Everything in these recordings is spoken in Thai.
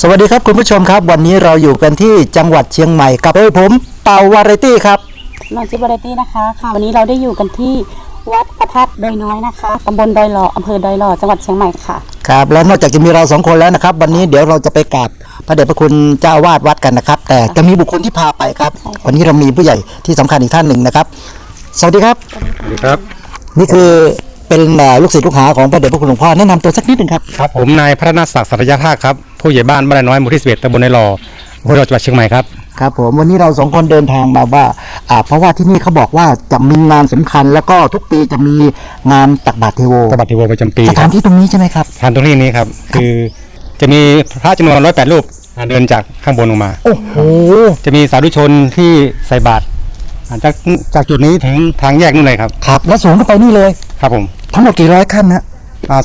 สวัสดีครับคุณผู้ชมครับ วันนี้เราอยู่กันที่จังหวัดเชียงใหม่กับโดยผมเป่าวาไรตี้ครับนอนจิบวาไรตี้นะคะค่ะวันนี้เราได้อยู่กันที่วัดพระธาตุดอยน้อยนะคะตำบลดอยหล่ออำเภอดอยหล่อจังหวัดเชียงใหม่ค่ะครับและนอกจากจะมีเราสองคนแล้วนะครับ วันนี้เดี๋ยวเราจะไปกราบพระเดชพระคุณเจ้าอาวาดวัดกันนะครับ แต่จะมีบุคคลที่พาไปครับ วันนี้เรามีผู้ใหญ่ที่สำคัญอีกท่านหนึ่งนะครับ สวัสดีครับ สวัสดีครับ นี่คือ เป็นเอ่อลูกศิษย์ลูกหาของพระเดชพระคุณหลวงพ่อแนะนำตัวสักนิดหนึ่งครับครับผมนายพัฒนาศักดิ์สัตยภาคครับผู้ใหญ่บ้านบ้านน้อยหมู่ที่สิบเอ็ดตำบลในรออำเภอเราจังหวัดเชียงใหม่ครับ ครับผมวันนี้เราสองคนเดินทางมาว่าอ่าเพราะว่าที่นี่เขาบอกว่าจะมีงานสำคัญ แล้วก็ทุกปีจะมีงานตักบาตรเทโวตบัติโวประจำปีสคถารันบที่ตรงนี้ใช่ไหมครับ ทานตรงที่นี้ครับ คือจะมีพระจำนวนร้อยแปดรูปเดินจากข้างบนลงมา โอ้โหจะมีสาธุชนที่ใส่บาตรอ่าจากจากจุดนี้ถึงทางแยกนู่นเลยครับ ครับ แล้วสูงขึ้นไปนี่เลย ครับผม ทั้งหมดกี่ร้อยขั้นนะ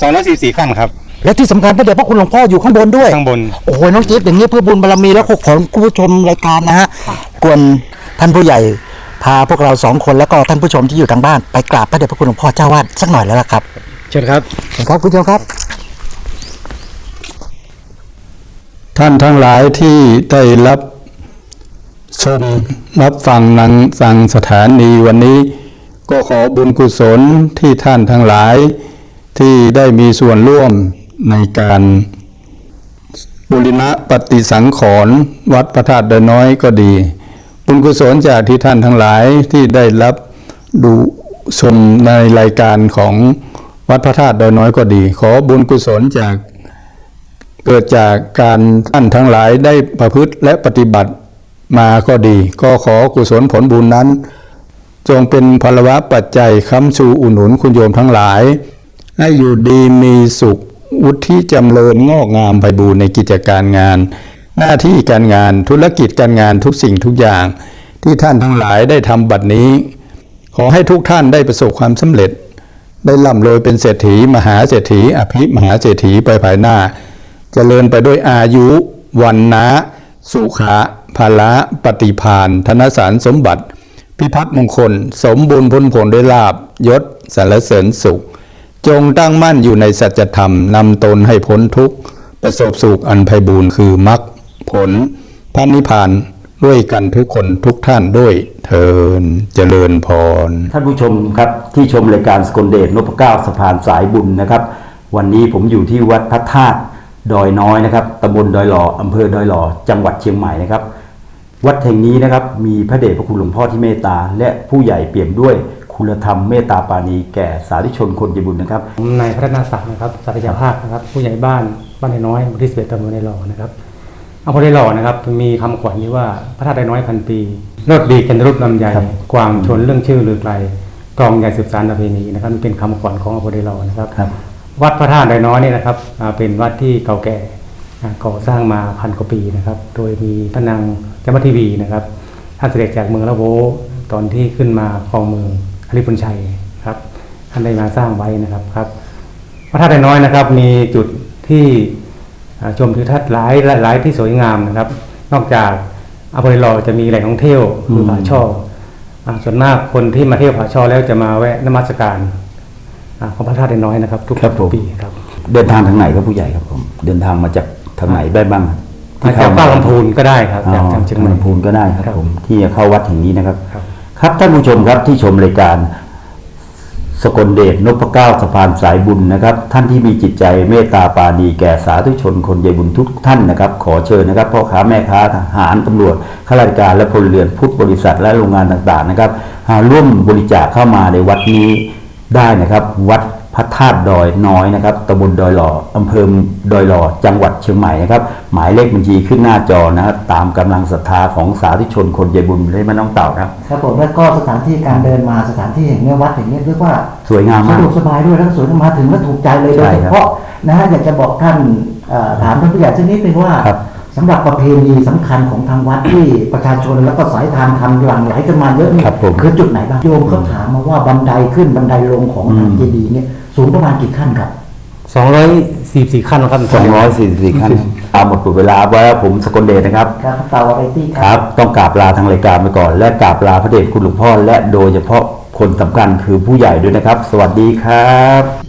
สองร้อยสี่สี่ขั้นครับ และที่สำคัญพระเดชพระคุณหลวงพ่ออยู่ข้างบนด้วย ข้างบน โอ้โหน้องจิ๊บอย่างนี้เพื่อบุญบารมีแล้วก็ของคุณผู้ชมรายการนะฮะกวนท่านผู้ใหญ่ พาพวกเราสองคนแล้วก็ท่านผู้ชมที่อยู่ทางบ้านไปกราบพระเดชพระคุณหลวงพ่อเจ้าวาดสักหน่อยแล้วล่ะครับเชิญครับเชิญครับคุณผู้ชมครับ ท่านทั้งหลายที่ได้รับชมรับฟังนังสังสถานีวันนี้ ก็ขอบุญกุศลที่ท่านทั้งหลาย ที่ได้มีส่วนร่วมในการบุรณะปฏิสังขรณ์วัดพระธาตุเดอยน้อยก็ดี บุญกุศลจากที่ท่านทั้งหลายที่ได้รับดูชมในรายการของวัดพระธาตุเดอยน้อยก็ดี ขอบุญกุศลจากเกิดจากการท่านทั้งหลายได้ประพฤติและปฏิบัติมาก็ดี ก็ขอกุศลผลบุญนั้น จงเป็นพลวะปัจจัยค้ำชูอุดหนุนคุณโยมทั้งหลาย ให้อยู่ดีมีสุข วุฒิจำเริญงอกงามไปบูรในกิจการงาน หน้าที่การงานธุรกิจการงานทุกสิ่งทุกอย่าง ที่ท่านทั้งหลายได้ทำบัดนี้ ขอให้ทุกท่านได้ประสบความสำเร็จ ได้ร่ำรวยเป็นเศรษฐีมหาเศรษฐี อภิมหาเศรษฐีไปภายหน้าเจริญไปด้วยอายุวันนะสุขะภาละปฏิพานธนสารสมบัติ พิพัฒน์มงคล สมบูรณ์พ้นผลด้วยลาบยศสารเสริญสุข จงตั้งมั่นอยู่ในสัจธรรมนำตนให้พ้นทุกข์ประสบสุขอันไพบูรณ์คือมรรคผลพระนิพพานด้วยกันทุกคนทุกท่านด้วยเทินเจริญพร ท่านผู้ชมครับที่ชมรายการสกลเดชนพเก้าสะพานสายบุญนะครับ วันนี้ผมอยู่ที่วัดพระธาตุดอยน้อยนะครับตำบลดอยหล่ออำเภอดอยหล่อจังหวัดเชียงใหม่นะครับ วัดแห่งนี้นะครับมีพระเดชพระคุณหลวงพ่อที่เมตตา และผู้ใหญ่เปี่ยมด้วยคุณธรรมเมตตาปราณีแก่สาธุชนคนใจบุญนะครับผมนายพัฒนาศักดิ์นะครับสัตยภาคนะครับ ผู้ใหญ่บ้านบ้านในน้อยหมู่ที่สิบเอ็ดตำบลในรอนะครับอำเภอในรอนะครับ มีคำขวัญนี้ว่าพระธาตุในน้อยพันปีเลิศดีกันรุปลำใหญ่ครับกวางชนเรื่องชื่อลือไกลกรองใหญ่สืบสานประเพณีนะครับเป็นคำขวัญของอำเภอในรอนะครับครับ วัดพระธาตุในน้อยเนี่ยนะครับอ่าเป็นวัดที่เก่าแก่อ่า ก่อสร้างมาพันกว่าปีนะครับ โดยมีพระนางจามทีวีนะครับท่านเสด็จจากเมืองละโวตอนที่ขึ้นมาครองเมืองอริพุนชัยครับท่านได้มาสร้างไว้นะครับครับพระธาตุไดน้อยนะครับ มีจุดที่อ่าชมทิวทัศน์หลายหลายที่สวยงามนะครับ นอกจากอำเภอรอจะมีแหล่งท่องเที่ยวคือผาช่ออ่าส่วนมากคนที่มาเที่ยวผาช่อแล้วจะมาแวะนมัสการอ่าของพระธาตุไดน้อยนะครับ ทุกครับผมปีครับ เดินทางทางไหนครับผู้ใหญ่ครับผมเดินทางมาจาก ทางไหนได้บ้างครับมาจากป้าลำพูนก็ได้ครับอ๋อจากทางเชียงใหม่ลำพูนก็ได้ครับครับผมที่จะเข้าวัดแห่งนี้นะครับครับ ครับท่านผู้ชมครับที่ชมรายการสกลเดชนพเก้าสะพานสายบุญนะครับ ท่านที่มีจิตใจเมตตาปราณีแก่สาธุชนคนใจบุญทุกท่านนะครับ ขอเชิญนะครับพ่อค้าแม่ค้าทหารตำรวจข้าราชการและพลเรือนพุทธบริษัทและโรงงานต่างๆนะครับอ่าร่วมบริจาคเข้ามาในวัดนี้ได้นะครับ วัด พระธาตุดอยน้อยนะครับตำบลดอยหล่ออำเภอดอยหล่อจังหวัดเชียงใหม่นะครับ หมายเลขบัญชีขึ้นหน้าจอนะครับตามกำลังศรัทธาของสาธุชนคนใจบุญได้มาน้องเต่านะครับครับผมแล้วก็สถานที่การเดินมาสถานที่แห่งเนี้ยวัดแห่งเนี้ยเรียกว่าสวยงามสะมากดวกสบายด้วยแล้วก็สวยมาถึงแล้วถูกใจเลยโดใช่ยครับเฉพาะนะฮะอยากจะบอกท่านเอ่อถามท่านผู้ใหญ่สักนิดนึงว่าครับสำหรับประเพณีสำคัญของทางวัดที่ประชาชนแล้วก็สายทานทำหลั่งไหลกันมาเยอะนี่ครับผมคือจุดไหนบ้างโยมเขาถามมาว่าบันไดขึ้นบันไดลงของทางอืมเจดีย์เนี่ย สูงประมาณกี่ขั้นครับ สองร้อยสี่สี่ขั้นครับสองร้อยสี่สิบสี่ขั้นเอาหมดเวลาไว้แล้วผมสกลเดชนะครับ ครับเตาอะไรตี้คครัรับต้องกราบลาทางรายการไปก่อน และกราบลาพระเดชคุณหลวงพ่อ และโดยเฉพาะคนสำคัญคือผู้ใหญ่ด้วยนะครับ สวัสดีครับ